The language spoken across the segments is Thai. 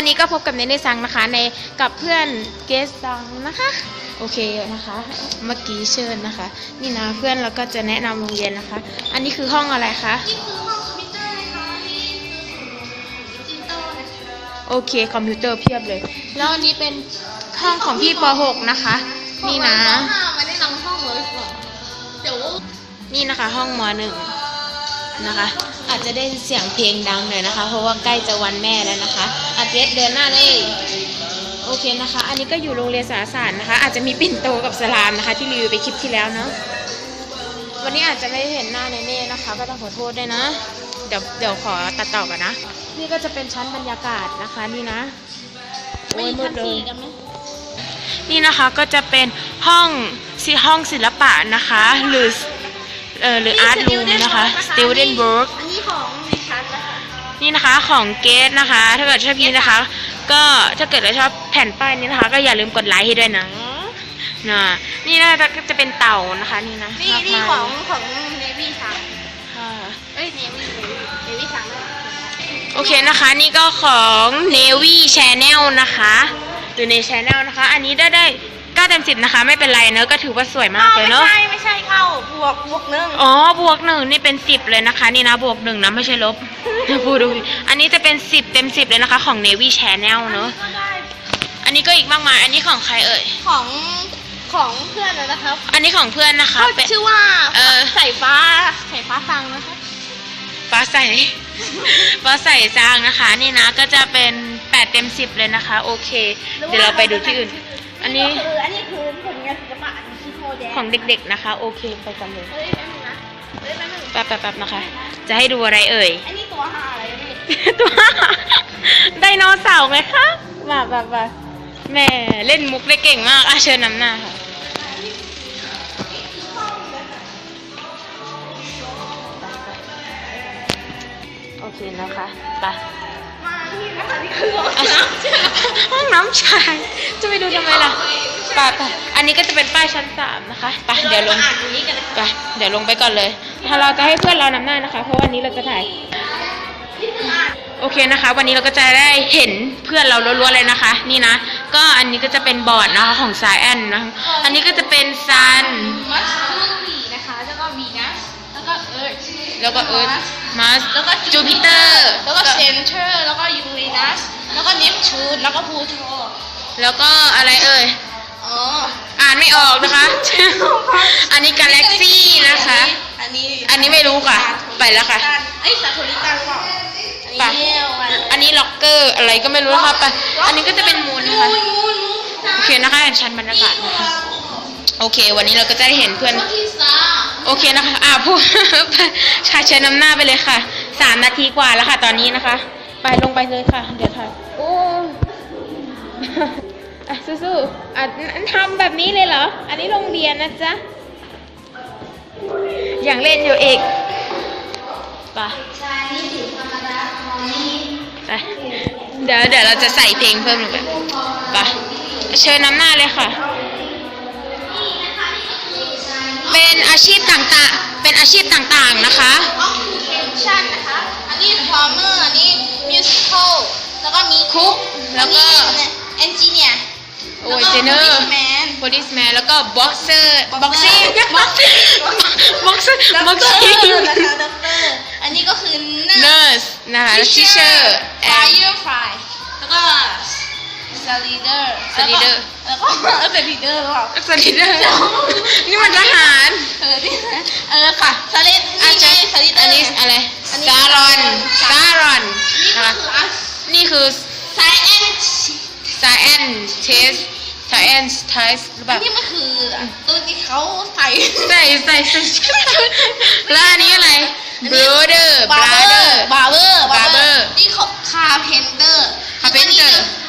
วันนี้ก็พบกับเนเน่ซังนะคะ ในกับเพื่อนเกสซังนะคะ โอเคนะคะ เมื่อกี้เชิญนะคะ นี่นะเพื่อนเราก็จะแนะนำโรงเรียนนะคะ อันนี้คือห้องอะไรคะนี่คือห้องคอมพิวเตอร์นะคะนี่คือดิจิตอลนะคะโอเคคอมพิวเตอร์เพียบเลย แล้วอันนี้เป็นห้องของพี่ป .6 นะคะ นี่นะ ห้ามาแนะนำห้องเลยก่อนเดี๋ยวนี่นะคะ ห้องมห นะคะ อาจจะได้เสียงเพลงดังหน่อยนะคะ เพราะว่าใกล้จะวันแม่แล้วนะคะอาเจสเดินหน้าเลยโอเคนะคะ อันนี้ก็อยู่โรงเรียนสารศาสตร์นะคะ อาจจะมีปิ่นโตกับสลามนะคะ ที่รีวิวไปคลิปที่แล้วเนาะวันนี้อาจจะไม่ได้เห็นหน้าเนเน่นะคะ ก็ต้องขอโทษด้วยนะเดี๋ยวเดี๋ยวขอตัดต่อก่อนนะ นี่ก็จะเป็นชั้นบรรยากาศนะคะนี่นะโอ้ยมืดเลยนไหมนี่นะคะก็จะเป็นห้องสิห้องศิลปะนะคะ หรือ เออหรืออาร์ตรูมนะคะ student work อันนี้ของในชั้นนะคะนี่นะคะของเกสนะคะ ถ้าเกิดชอบนี้นะคะ ก็ถ้าเกิดเราชอบแผ่นป้ายนี้นะคะ ก็อย่าลืมกดไลค์ให้ด้วยนะนะนี่นะก็จะเป็นเต่านะคะ นี่นะนี่มากนี่มายของของเนวี่ซังค่ะเอ้ยเนวี่เนวี่ซังด้วยโอเคนะคะ นี่ก็ของ Navy Channel นะคะหรือใน Channel นะคะ อันนี้ได้ได้9 เต็ม10นะคะ ไม่เป็นไรเนอะก็ถือว่าสวยมากเลยเนอะไม่ใช่ไม่ใช่เข้าบวกบวกหนึ่งอ๋อบวกหนึ่งนี่เป็นสิบเลยนะคะ นี่นะบวกหนึ่งนะไม่ใช่ลบพูดดูผิดอันนี้จะเป็นสิบเต็มสิบเลยนะคะ ของ Navy Channel เนอะก็ได้อันนี้ก็อีกมากมายอันนี้ของใครเอ่ยของของเพื่อนนะนะครับ อันนี้ของเพื่อนนะคะก็เป็นชื่อว่าเออสายฟ้าสายฟ้าฟังนะคะฟ้าใสฟ้าใสจางนะคะ นี่นะก็จะเป็นแปดเต็มสิบเลยนะคะ โอเค เดี๋ยวเราไปดูที่อื่น อันนี้คืออันนี้คือผลงานศิลปะอันนี้คือโมเดลของเด็กๆนะคะ โอเคไปกันเลยเฮ้ยแป๊บนึงนะเฮ้ยแป๊บนึงแป๊บแป๊บแป๊บนะคะ จะให้ดูอะไรเอ่ย อันนี้ตัวหาอะไรนี่ตัวไดโนเสาร์ไงคะมาแบบแบบแม่เล่นมุกได้เก่งมากอะเชิญนำหน้าค่ะโอเคนะคะไป ห้องอะน้ำใช่ไหมห้องน้ำชาย จะไปดูทำไมล่ะไปไปอันนี้ก็จะเป็นป้ายชั้นสามนะคะไปเดี๋ยวลงอ่านตรงนี้กันเลยไปเดี๋ยวลงไปก่อนเลย ถ้าเราจะให้เพื่อนเรานำหน้านะคะ เพราะวันนี้เราจะถ่ายนี่คืออ่านโอเคนะคะ วันนี้เราก็จะได้เห็นเพื่อนเราล้วนๆเลยนะคะ นี่นะ ก็อันนี้ก็จะเป็นบอร์ดนะคะของสายแอนนะคะ อันนี้ก็จะเป็นซัน แล้วก็เอิร์ธมาสแล้วก็จูปิเตอร์ แล้วก็เซนเตอร์ แล้วก็ยูเรนัส แล้วก็เนปจูน แล้วก็พลูโต แล้วก็อะไรเอ่ย อ๋อ อ่านไม่ออกนะคะ อันนี้กาแล็กซี่นะคะ อันนี้ อันนี้ไม่รู้ค่ะ ไปแล้วค่ะไอ้ยสาโทริตันเปล่าไปอันนี้เอาไว้อันนี้ล็อกเกอร์อะไรก็ไม่รู้นะคะไป อันนี้ก็จะเป็นมูลนะคะมูนมูนมูนโอเคนะคะชั้นบรรยากาศนะคะ โอเค วันนี้เราก็จะได้เห็นเพื่อน โอเคนะคะ อ่าพูดชาเชิญนำหน้าไปเลยค่ะ สามนาทีกว่าแล้วค่ะ ตอนนี้นะคะ ไปลงไปเลยค่ะ เดี๋ยวถ่ายโอ้อะสู้ๆอะทำแบบนี้เลยเหรอ อันนี้โรงเรียนนะจ๊ะ อย่างเล่นอยู่เอกไปไปเดี๋ยวเดี๋ยวเราจะใส่เพลงเพิ่มลงไปไปเชิญนำหน้าเลยค่ะ เป็นอาชีพต่างๆ เป็นอาชีพต่างๆนะคะออคูเพนชั่นนะคะ อันนี้พอมเมอร์อันนี้มิวสิคลแล้วก็มีคุกแล้วก็เอนจิเนียร์โอ้ยเจเนอร์แมน policeman แล้วก็ boxer boxing boxing boxer ด็อกเตอ boxing ร์นะคะด็อกเตอร์อันนี้ก็คือ nurse นะคะ teacher and fire fry แล้วก็ สลีเดอร์ Leader แล้วก็เออเป็นลีเดอร์หรือเปล่า soldier นี่มันทหาร เออนี่เออค่ะสลิดอันนี่ไงนี้สลิดเดออันร์นี้อะไรอันนี้ Saron Saron นี่นะก็คะคือไซแอนนี่คือ science test science test หรือเปอัล่านนี้มันคือตัวที่เขาใส่ ใส่ใส่ใส่แล้วอันนี้อะไร brother บาร์เบอ brother ร์บาร์เบอร์ barber นี่เขาคาเพนเตอร์ carpenter เดนแล้วก็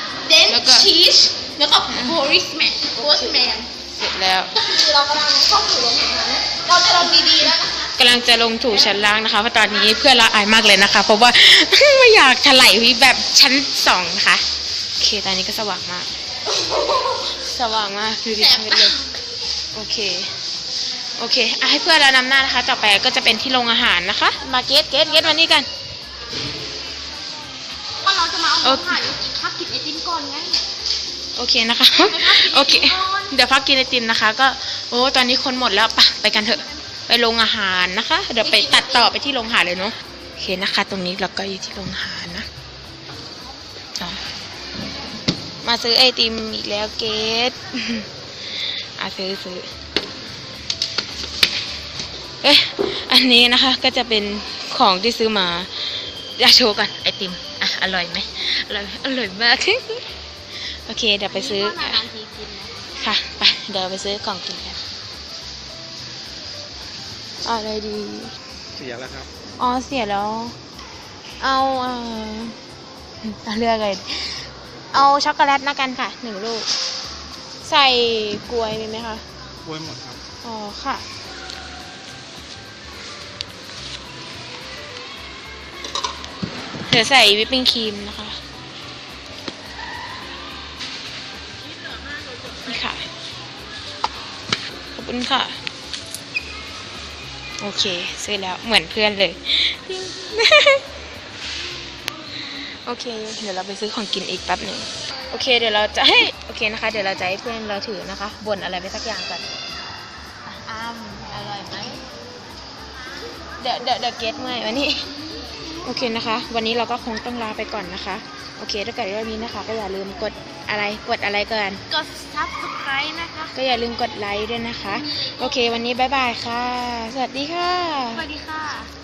ชีสแล้วก็โพลิสแมนโพสแมนเสร็จแล้วก็คือเรากำลังเข้าสู่โรงงานเราจะลงดีๆแล้วนะคะ กำลังจะลงถูชั้นล่างนะคะเพราะตอนนี้เพื่อนเราอายมากเลยนะคะ เพราะว่า ไม่อยากถลายแบบชั้นสองนะคะโอเคตอนนี้ก็สว่างมาก สว่างมากดูดิแสบมืดเลยโอเค โอเคอะให้เพื่อนเรานำหน้านะคะ ต่อไปก็จะเป็นที่โรงอาหารนะคะ มาเกตเกตเกตมานี่กัน ว่าเราจะมาเอาโออาหารอยู่กี่ พักกินไอติมก่อนไง โอเคนะคะ โอเค เดี๋ยวพักกินไอติมนะคะ ก็โอ้ตอนนี้คนหมดแล้วไปะไปกันเถอะ ไปโรงอาหารนะคะ เดี๋ยวไปตัดต่อไปที่โรงอาหารเลยเนาะโอเคนะคะ ตรงนี้เราก็อยู่ที่โรงอาหารนะอ๋อมาซื้อไอติมอีกแล้วเกดอะซื้อซื้อเอ๊ะอันนี้นะคะก็จะเป็นของที่ซื้อมาอยากโชว์ก่อนไอติม อะอร่อยไหมอร่อยอร่อยมาก โอเค เดี๋ยวไปซื้อ นานๆทีกินนะค่ะ ไป เดี๋ยวไปซื้อของกินกันเอาอะไรดี เสียแล้วครับ อ๋อ เสียแล้ว เอาเอ่อเอาเลือกเลย เอาช็อกโกแลตนะกันค่ะหนึ่งลูก ใส่กล้วยมีไหมคะ กล้วยหมดครับ อ๋อ ค่ะ เดี๋ยวใส่วิปปิ้งครีมนะคะ นี่ค่ะ ขอบคุณค่ะ โอเค ซื้อแล้วเหมือนเพื่อนเลย โอเค เดี๋ยวเราไปซื้อของกินอีกแป๊บหนึ่งโอเค เดี๋ยวเราจะให้โอเคนะคะ เดี๋ยวเราจะให้เพื่อนเราถือนะคะบ่นอะไรไปสักอย่างก่อนอ้ามอร่อยไหม เดี๋ยวเดี๋ยวเดี๋ยวเกตเมื่อยวันนี้ โอเคนะคะ วันนี้เราก็คงต้องลาไปก่อนนะคะ โอเคถ้าเกิดว่ามีนะคะ ก็อย่าลืมกดอะไรกดอะไรก่อนกด subscribe นะคะ ก็อย่าลืมกดไลค์ด้วยนะคะ โอเค วันนี้บ๊ายบายค่ะ สวัสดีค่ะ สวัสดีค่ะ